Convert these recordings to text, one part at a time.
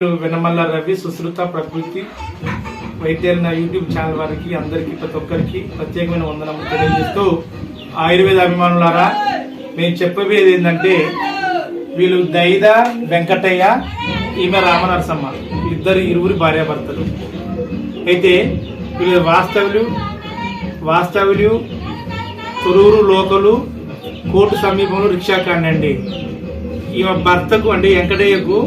వెనమల్ల రవి సుశ్రుత ప్రకృతి వైద్యాలు నా యూట్యూబ్ ఛానల్ వారికి అందరికీ ప్రతి ఒక్కరికి ప్రత్యేకమైన వందనం తెలియజేస్తూ ఆయుర్వేద అభిమానులారా మేము చెప్పబోయేది ఏంటంటే వీళ్ళు దైద వెంకటయ్య ఈమె రామనరసమ్మ ఇద్దరు ఇరువురు భార్యాభర్తలు. అయితే వీళ్ళు వాస్తవులు వాస్తవులు తొరూరు లోకలు కోర్టు సమీపంలో రిక్షా కాండండి ఈమె భర్తకు అంటే వెంకటయ్యకు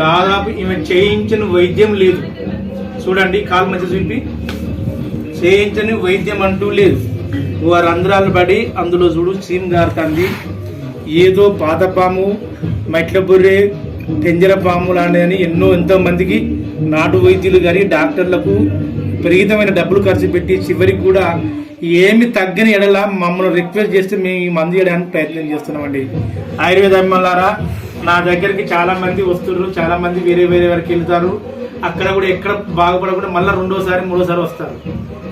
దాదాపు ఈమె చేయించిన వైద్యం లేదు. చూడండి కాలు మధ్య చూపి. చేయించని వైద్యం అంటూ లేదు. వారు అంధ్రాలు పడి అందులో చూడు సీమ్ గారుతుంది. ఏదో పాతపాము మెట్ల బొర్రె తెంజర పాము లాంటిదని ఎన్నో ఎంతో మందికి నాటు వైద్యులు కానీ డాక్టర్లకు విపరీతమైన డబ్బులు ఖర్చు పెట్టి చివరికి కూడా ఏమి తగ్గని ఎడల మమ్మల్ని రిక్వెస్ట్ చేస్తే మేము ఈ మందు చేయడానికి ప్రయత్నం చేస్తున్నామండి. ఆయుర్వేద అమ్మలారా నా దగ్గరికి చాలా మంది వస్తున్నారు చాలా మంది వేరే వేరే వరకు వెళ్తారు. అక్కడ కూడా ఎక్కడ బాగుపడకుండా మళ్ళీ రెండోసారి మూడోసారి వస్తారు.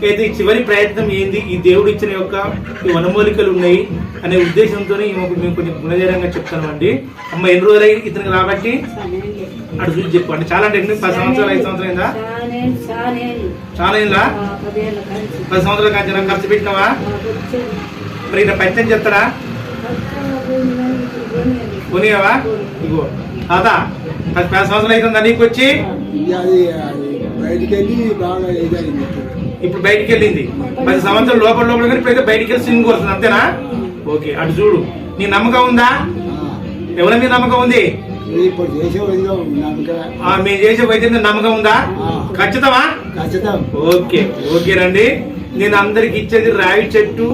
అయితే ఈ చివరి ప్రయత్నం ఏంది? ఈ దేవుడు ఇచ్చిన యొక్క ఈ వనమూలికలు ఉన్నాయి అనే ఉద్దేశంతో మేము కొంచెం గుణజరంగా చెప్తామండి. అమ్మ ఎన్ని రోజులు అయ్యి ఇతనికి కాబట్టి అటు చూసి చెప్పు అంటే చాలా అంటే ఎన్ని? పది సంవత్సరాలు ఐదు సంవత్సరాలు అయిందా? చాలా అయిందా? పది సంవత్సరాల ఖర్చు పెట్టినావా? మరి ఇట్లా పంచం చెప్తారా కొనియావా ఇగో. తాత పది పది సంవత్సరాలు అవుతుందా నీకు వచ్చి? బయటికి వెళ్ళి బాగా ఇదైంది ఇప్పుడు బయటికి వెళ్ళింది పది సంవత్సరాలు లోపల లోపల కానీ ఇప్పుడు బయటికి వెళ్ళి సింగ్ వస్తుంది అంతేనా? ఓకే అటు చూడు. నీ నమ్మకం ఉందా? ఎవరి మీద నమ్మకం ఉంది? ఇప్పుడు చేసే నమ్మక? మేము చేసే వైద్యం నమ్మకం ఉందా? ఖచ్చితమా? ఖచ్చితం. ఓకే ఓకేనండి నేను అందరికి ఇచ్చేది రావి చెట్టు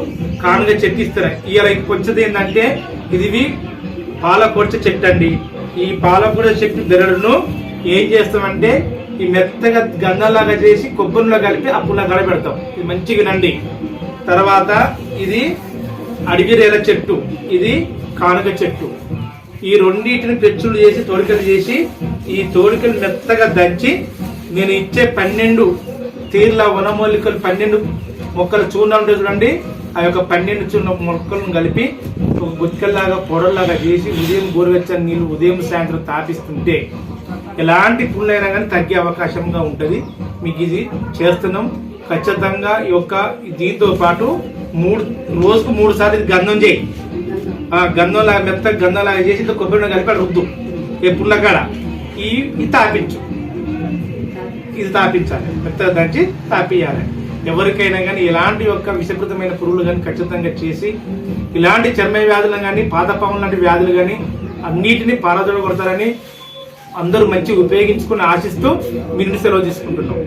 కానుగ చెట్టు ఇస్తాను ఇవాళ వచ్చేది ఏంటంటే ఇది పాలకొచ్చ చెట్టు అండి. ఈ పాలకూర చెట్టు బెరడును ఏం చేస్తామంటే ఈ మెత్తగా గంధంలాగా చేసి కొబ్బరిలో కలిపి అప్పుల్లో గడపెడతాం ఇది మంచిగా నండి. తర్వాత ఇది అడిగిరేల చెట్టు. ఇది కానుక చెట్టు. ఈ రెండింటిని పెచ్చులు చేసి తోడికలు చేసి ఈ తోడికలు మెత్తగా దంచి నేను ఇచ్చే పన్నెండు తీర్ల వనమూలికలు పన్నెండు మొక్కలు చూడండి చూడండి. ఆ యొక్క పన్నెండు చిన్న మొక్కలను కలిపి ఒక గుత్కల్లాగా పొడల్లాగా చేసి ఉదయం గోరువెచ్చని నీళ్ళు ఉదయం సాయంత్రం తాపిస్తుంటే ఎలాంటి పుల్లైనా కానీ తగ్గే అవకాశంగా ఉంటుంది. మీకు ఇది చేస్తున్నాం. ఖచ్చితంగా ఈ యొక్క దీంతో పాటు మూడు రోజుకు మూడు సార్లు ఇది గంధం చేయి. ఆ గంధంలాగా మెత్త గంధంలాగా చేసి ఇంత కొబ్బరి కలిపి రుద్దు. ఏ పుల్లకాడ ఈ ఇది తాపించు. ఇది తాపించాలి. మెత్తగా దంచి తాపియాలి ఎవరికైనా కానీ ఎలాంటి యొక్క విషకృతమైన పురుగులు కానీ ఖచ్చితంగా చేసి ఇలాంటి చర్మ వ్యాధులు కానీ పాదపాము లాంటి వ్యాధులు కానీ అన్నిటిని పారదొడగొడతారని అందరూ మంచి ఉపయోగించుకుని ఆశిస్తూ మీ నుండి సెలవు తీసుకుంటున్నాం.